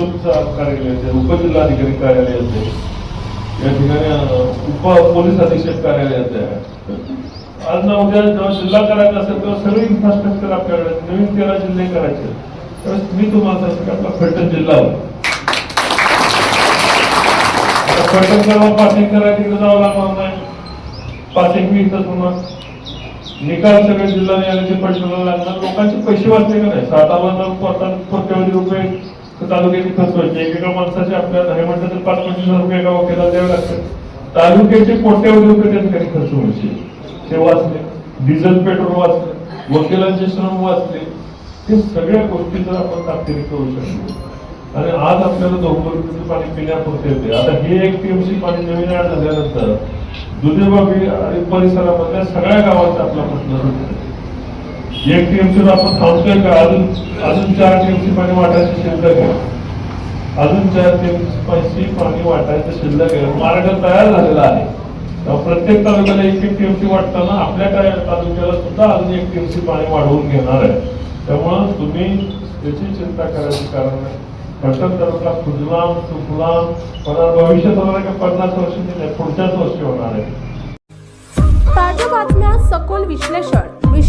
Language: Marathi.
कलेक्टर कार्यालय असेल उपजिल्हाधिकारी कार्यालय असेल या ठिकाणी उप पोलीस अधीक्षक कार्यालय असेल. आज ना उद्या जेव्हा जिल्हा करायचा असेल तेव्हा सगळे इन्फ्रास्ट्रक्चर आपल्याकडे नवीन तेरा जिल्हे करायचे त्यावेळेस मी तुम्हाला सांगतो की आपला फलटण जिल्हा होता फलटण सर्व पासिंग करायला तिकडे जावं लागणार नाही. पासिंग मी इथं तुम्हाला निकाल सगळे जिल्हा न्यायालयाचे पैशाला लागणार. लोकांचे पैसे वाचले का नाही? सात हजार रुपये तालुक्याची रुपये खर्च एकेका माणसाचे आपल्याला हे म्हटलं तर पाच पंचवीस हजार रुपये एका वकिलाला द्यावे लागतात. तालुक्याचे कोट्यावधी रुपये त्या ठिकाणी खर्च व्हायचे ते वाचले. डिझेल पेट्रोल वाचले. वकिलांचे श्रम वाचले. हे सगळ्या गोष्टी जर आपण ताकदीने करू शकतो आणि आज आपल्याला दोन रुपयाचं पाणी पिण्यापुरते येते. आता हे एक टीएमसी पाणी नवीन ऍड झाल्यानंतर दुधेबाबी आणि परिसरामधल्या सगळ्या गावांचा आपला प्रश्न सुटतो. एक टीएमसी आपण थांबतोय का? अजून अजून चार टीएमसी पाणी वाटायचं शिल्लक आहे. अजून चार टीएमसी पाणी वाटायचं शिल्लक आहे. मार्ग तयार झालेला आहे. प्रत्येक तालुक्याला एक एक टीएमसी वाटताना आपल्या काय तालुक्याला सुद्धा अजून एक टीएमसी पाणी वाढवून घेणार आहे. त्यामुळं तुम्ही त्याची चिंता करायची कारण नाही. फलटण तालुका फुजलाम सुफलाम पण भविष्यात होणार आहे का पन्नास वर्षी नाही पुढच्याच वर्षी होणार आहे. ताज्या बातम्या सखोल विश्लेषण.